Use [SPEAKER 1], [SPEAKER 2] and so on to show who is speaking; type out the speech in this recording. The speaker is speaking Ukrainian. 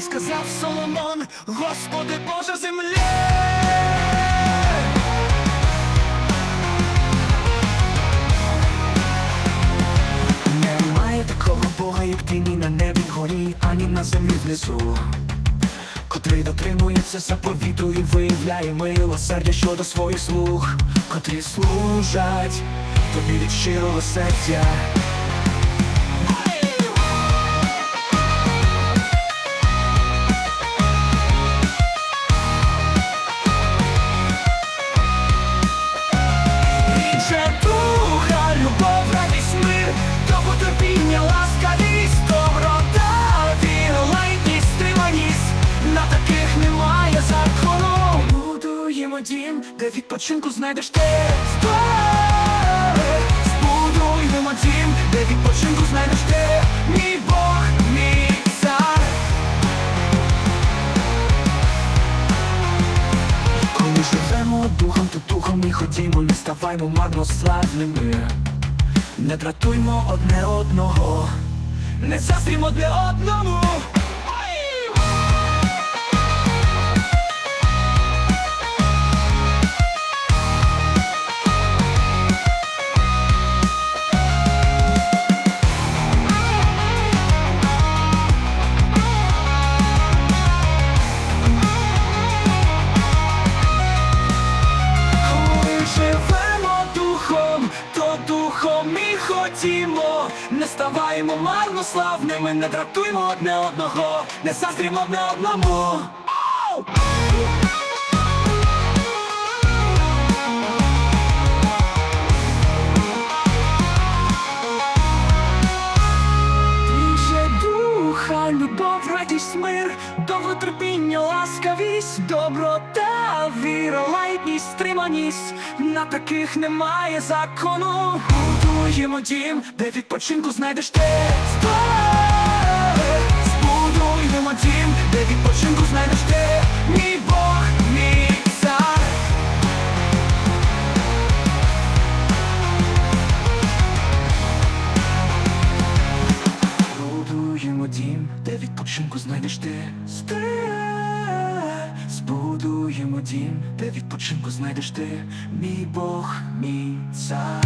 [SPEAKER 1] сказав Соломон, Господи Боже землі. Немає такого Бога, як ти ні на небі горі, ані на землі внизу. Котрий дотримується заповіту і виявляє милосердя щодо своїх слуг, котрі служать тобі від щирого серця. Відпочинку знайдеш ти Збори. Збудуємо дім, де відпочинку знайдеш ти Мій Бог, мій цар. Коли живемо духом, то духом і ходімо, не ставаймо марнославними. Не дратуймо одне одного, не заздрімо одне одному. Ходімо, не ставаємо марнославними, не дратуємо одне одного, не заздрімо одне одному. Радість, мир, довготерпіння, ласкавість, доброта, віра, лайтність, стриманість, на таких немає закону. Будуємо дім, де відпочинку знайдеш ти відпочинку ти. Збудуємо дім, де відпочинку знайдеш ти Мій Бог, мій цар